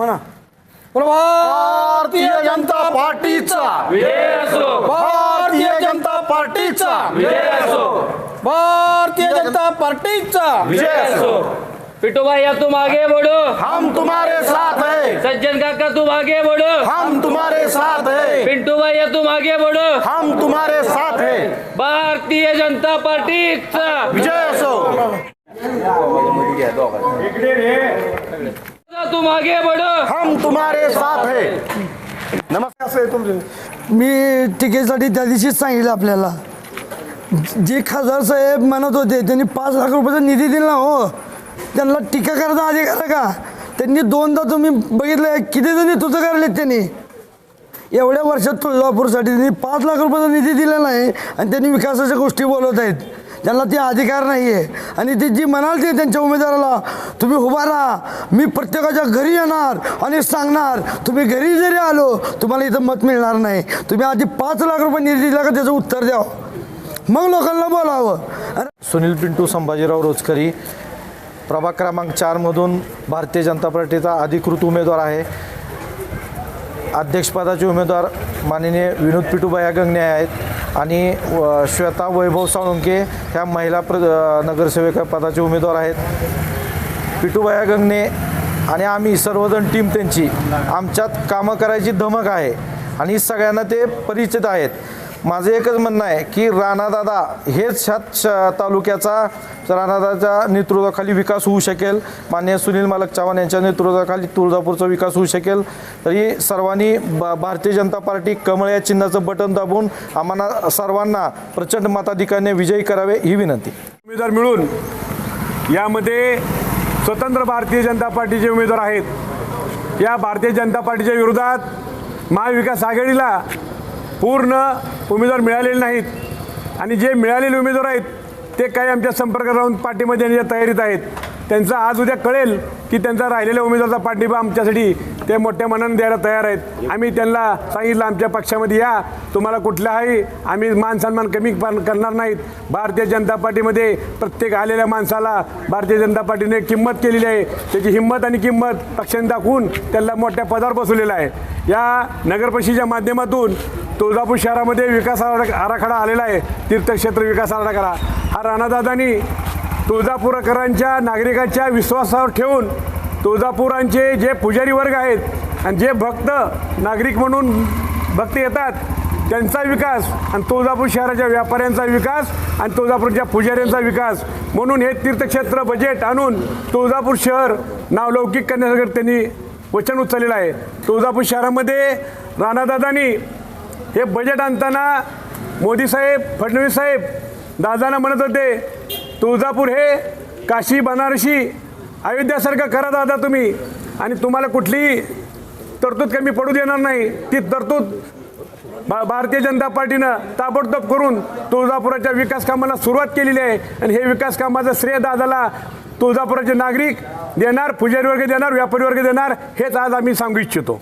म्हणा भारतीय जनता पार्टीचा भारतीय जनता पार्टीचा भारतीय जनता पार्टीचा पिट्टू भाई अब तुम आगे बढ़ो हम तुम्हारे साथ है सज्जन काका तुम आगे बढ़ो हम तुम्हारे साथ है पिंटू भाई अब तुम आगे बढ़ो हम तुम्हारे साथ है भारतीय जनता पार्टीचा विजय असो तुम आगे बढ़ो। हम तुम्हारे साथ है। नमस्कार। असं आहे तुमचं. मी टिकेसाठी त्या दिवशीच सांगितलं आपल्याला. जे खासदार साहेब म्हणत होते त्यांनी पाच लाख रुपयाचा निधी दिला हो. त्यांना टीका करायचा अधिकार आहे का? त्यांनी दोनदा तुम्ही बघितलं किती जणी तुझं करलेत त्यांनी? एवढ्या वर्षात तुळजापूरसाठी त्यांनी पाच लाख रुपयाचा निधी दिलेला आहे आणि त्यांनी विकासाच्या गोष्टी बोलत आहेत. त्यांना ते अधिकार नाही आहे आणि ते जी म्हणाल ते त्यांच्या उमेदवाराला तुम्ही उभा राहा. मी प्रत्येकाच्या घरी येणार आणि सांगणार. तुम्ही घरी जरी आलो तुम्हाला इथं मत मिळणार नाही. तुम्ही आधी पाच लाख रुपये निधी दिला का त्याचं उत्तर द्यावं मग लोकांना बोलावं. सुनील पिंटू संभाजीराव रोजकरी प्रभाग क्रमांक चारमधून भारतीय जनता पार्टीचा अधिकृत उमेदवार आहे. अध्यक्षपदाचे उमेदवार माननीय विनोद पिटू गंगणे आहेत. आणि व- श्वेता वैभव साळुंके ह्या महिला प्र नगरसेविका पदाचे उमेदवार आहेत. पिटूबाया गंगणे आणि आम्ही सर्वजण टीम त्यांची. आमच्यात कामं करायची धमक आहे आणि सगळ्यांना ते परिचित आहेत. माझं एकच म्हणणं आहे की राणादादा हेच ह्या श- तालुक्याचा राणादाच्या नेतृत्वाखाली विकास होऊ शकेल. मान्य सुनील मालक चव्हाण यांच्या नेतृत्वाखाली तुळजापूरचा विकास होऊ शकेल. तरी सर्वांनी ब भारतीय जनता पार्टी कमळ या चिन्हाचं बटन दाबून आम्हाला सर्वांना प्रचंड मताधिकाने विजयी करावे ही विनंती. उमेदवार मिळून यामध्ये स्वतंत्र भारतीय जनता पार्टीचे उमेदवार आहेत. या भारतीय जनता पार्टीच्या विरोधात महाविकास आघाडीला पूर्ण उमेदवार मिळालेले नाहीत. आणि जे मिळालेले उमेदवार आहेत ते काही आमच्या संपर्कात राहून पाठीमध्ये येण्याच्या तयारीत आहेत. त्यांचं आज उद्या कळेल की त्यांचा राहिलेल्या उमेदवाराचा पाठिंबा आमच्यासाठी ते मोठ्या मनाने द्यायला तयार आहेत. आम्ही त्यांना सांगितलं आमच्या पक्षामध्ये या. तुम्हाला कुठल्याही आम्ही मान सन्मान कमी करणार नाहीत. भारतीय जनता पार्टीमध्ये प्रत्येक आलेल्या माणसाला भारतीय जनता पार्टीने किंमत केलेली आहे. त्याची हिंमत आणि किंमत पक्षाने दाखवून त्यांना मोठ्या पदावर बसवलेला आहे. या नगरपरिषदेच्या माध्यमातून तुळजापूर शहरामध्ये विकास आराखडा आलेला आहे. तीर्थक्षेत्र विकास आराखडा. हा राणादादांनी तुळजापूरकरांच्या नागरिकांच्या विश्वासावर ठेवून तुळजापुरांचे जे पुजारी वर्ग आहेत आणि जे भक्त नागरिक म्हणून भक्त येतात त्यांचा विकास आणि तुळजापूर शहराच्या व्यापाऱ्यांचा विकास आणि तुळजापूरच्या पुजाऱ्यांचा विकास म्हणून हे तीर्थक्षेत्र बजेट आणून तुळजापूर शहर नावलौकिक करण्यासाठी त्यांनी वचन उचललेलं आहे. तुळजापूर शहरामध्ये राणादादांनी हे बजेट आणताना मोदी साहेब फडणवीस साहेब दादांना म्हणत होते तुळजापूर हे काशी बनारसी अयोध्यासारखं करा दादा तुम्ही. आणि तुम्हाला कुठलीही तरतूद कमी पडू देणार नाही. ती तरतूद भा भारतीय जनता पार्टीनं ताबडतोब करून तुळजापुराच्या विकास कामाला सुरुवात केलेली आहे. आणि हे विकास कामाचं श्रेय दादाला तुळजापुराचे नागरिक देणार पुजारी वर्ग देणार व्यापारी वर्ग देणार हेच आज आम्ही सांगू इच्छितो.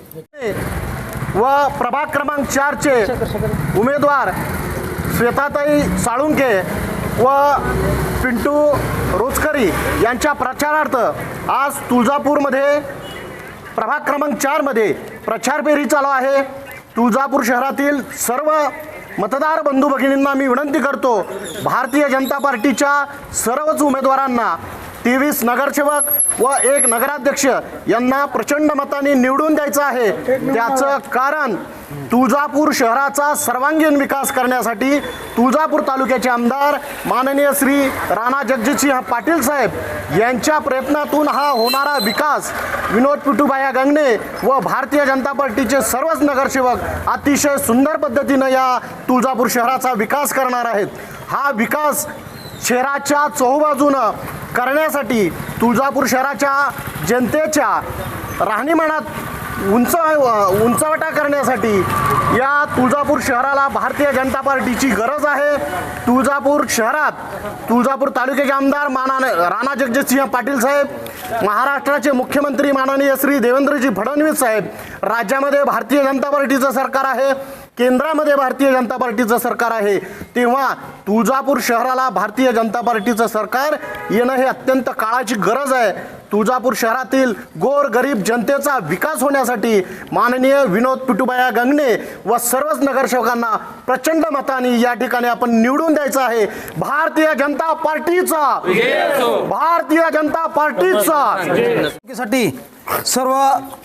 व प्रभाग क्रमांक चारचे उमेदवार श्वेताताई साळुंके व पिंटू रोचकरी यांच्या प्रचारार्थ आज तुळजापूरमध्ये प्रभाग क्रमांक चारमध्ये प्रचार फेरी चालू आहे. तुळजापूर शहरातील सर्व मतदार बंधू भगिनींना मी विनंती करतो भारतीय जनता पार्टीच्या सर्वच उमेदवारांना तेवीस नगरसेवक व एक नगराध्यक्ष यांना प्रचंड मताने निवडून द्यायचं आहे. त्याचं कारण तुळजापूर शहराचा सर्वांगीण विकास करण्यासाठी तुळजापूर तालुक्याचे आमदार माननीय श्री राणा जगजितसिंह पाटील साहेब यांच्या प्रयत्नातून हा होणारा विकास विनोद पिटूबाया गंगणे व भारतीय जनता पार्टीचे सर्वच नगरसेवक अतिशय सुंदर पद्धतीनं या तुळजापूर शहराचा विकास करणार आहेत. हा विकास शहराच्या चौबाजूनं करण्यासाठी तुळजापूर शहराच्या जनतेच्या राहणीमानात उंच उंचवटा करण्यासाठी या तुळजापूर शहराला भारतीय जनता पार्टीची गरज आहे. तुळजापूर शहरात तुळजापूर तालुक्याचे आमदार माना राणा जगजितसिंह पाटील साहेब महाराष्ट्राचे मुख्यमंत्री माननीय श्री देवेंद्रजी फडणवीस साहेब राज्यामध्ये भारतीय जनता पार्टीचं सरकार आहे. केंद्रामध्ये भारतीय जनता पार्टीचं सरकार आहे. तेव्हा तुळजापूर शहराला भारतीय जनता पार्टीचं सरकार येणं हे अत्यंत काळाची गरज आहे. तुळजापूर शहरातील गोर गरीब जनतेचा विकास होण्यासाठी माननीय विनोद पिटुबाया गंगणे व सर्वच नगरसेवकांना प्रचंड मताने या ठिकाणी आपण निवडून द्यायचं आहे. भारतीय जनता पार्टीचा. भारतीय जनता पार्टीचा. साठी सर्व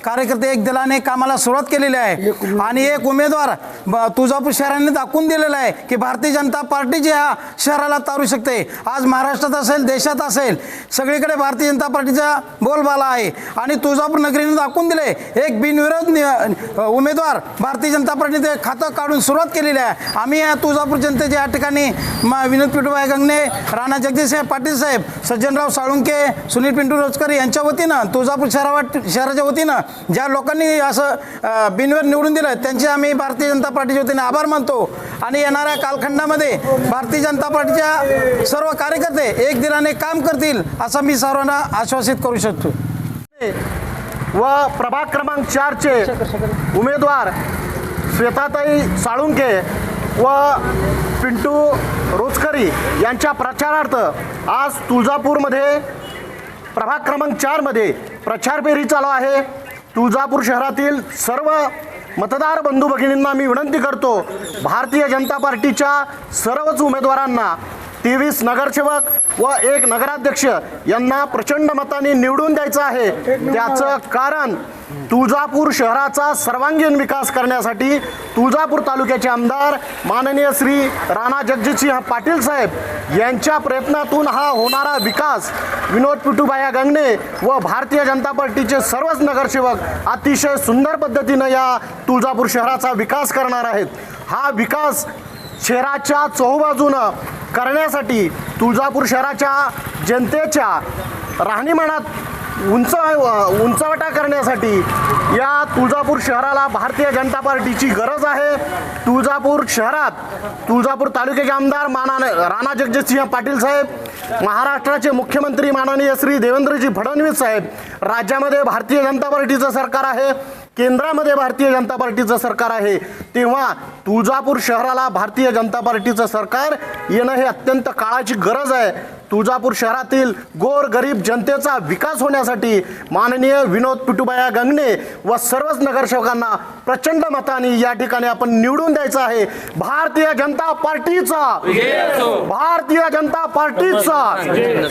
कार्यकर्ते एक दिलाने कामाला सुरुवात केलेली आहे. आणि एक उमेदवार ब- तुळजापूर शहराने दाखवून दिलेला आहे की भारतीय जनता पार्टी जे ह्या शहराला तारू शकते. आज महाराष्ट्रात असेल देशात असेल सगळीकडे भारतीय जनता पार्टीचा बोलबाला आहे. आणि तुळजापूर नगरीने दाखवून दिले एक बिनविरोध नि- उमेदवार भारतीय जनता पार्टीने खातं काढून सुरुवात केलेली आहे. आम्ही या तुळजापूर जनतेच्या या ठिकाणी म- विनोद पिटूभाई गंगणे राणा जगदीशसाहेब पाटील साहेब सज्जनराव साळुंके सुनील पिंटू रोजकर यांच्या वतीनं तुळजापूर शहरावर शहराच्या वतीनं ज्या लोकांनी असं बिनवर निवडून दिलं त्यांचे आम्ही भारतीय जनता पार्टीच्या वतीने आभार मानतो. आणि येणाऱ्या कालखंडामध्ये भारतीय जनता पार्टीच्या सर्व कार्यकर्ते एक दिनाने काम करतील असं मी सर्वांना आश्वासित करू शकतो. व प्रभाग क्रमांक चारचे उमेदवार श्वेताताई साळुंके व पिंटू रोचकरी यांच्या प्रचारार्थ आज तुळजापूरमध्ये प्रभाग क्रमांक चारमध्ये प्रचार फेरी चालू आहे. तुळजापूर शहरातील सर्व मतदार बंधू भगिनींना मी विनंती करतो भारतीय जनता पार्टीच्या सर्वच उमेदवारांना तेवीस नगरसेवक व एक नगराध्यक्ष यांना प्रचंड मताने निवडून द्यायचं आहे. त्याचं कारण तुळजापूर शहराचा सर्वांगीण विकास करण्यासाठी तुळजापूर तालुक्याचे आमदार माननीय श्री राणा जगजितसिंह पाटील साहेब यांच्या प्रयत्नातून हा होणारा विकास विनोद पिटूबाया गंगणे व भारतीय जनता पार्टीचे सर्वच नगरसेवक अतिशय सुंदर पद्धतीनं या तुळजापूर शहराचा विकास करणार आहेत. हा विकास शहराच्या चहूबाजूनं करण्यासाठी तुळजापूर शहराच्या जनतेच्या राहणीमानात उंच उंचवटा करण्यासाठी या तुळजापूर शहराला भारतीय जनता पार्टीची गरज आहे. तुळजापूर शहरात तुळजापूर तालुक्याचे आमदार माना राणा जगजितसिंह पाटील साहेब महाराष्ट्राचे मुख्यमंत्री माननीय श्री देवेंद्रजी फडणवीस साहेब राज्यामध्ये भारतीय जनता पार्टीचं सरकार आहे. केंद्रामध्ये भारतीय जनता पार्टीचं सरकार आहे. तेव्हा तुळजापूर शहराला भारतीय जनता पार्टीचं सरकार येणं हे अत्यंत काळाची गरज आहे. तुळजापूर शहरातील गोर गरीब जनतेचा विकास होण्यासाठी माननीय विनोद पिटुबाया गंगणे व सर्वच नगरसेवकांना प्रचंड मताने या ठिकाणी आपण निवडून द्यायचं आहे. भारतीय जनता पार्टीचा. भारतीय जनता पार्टीचा.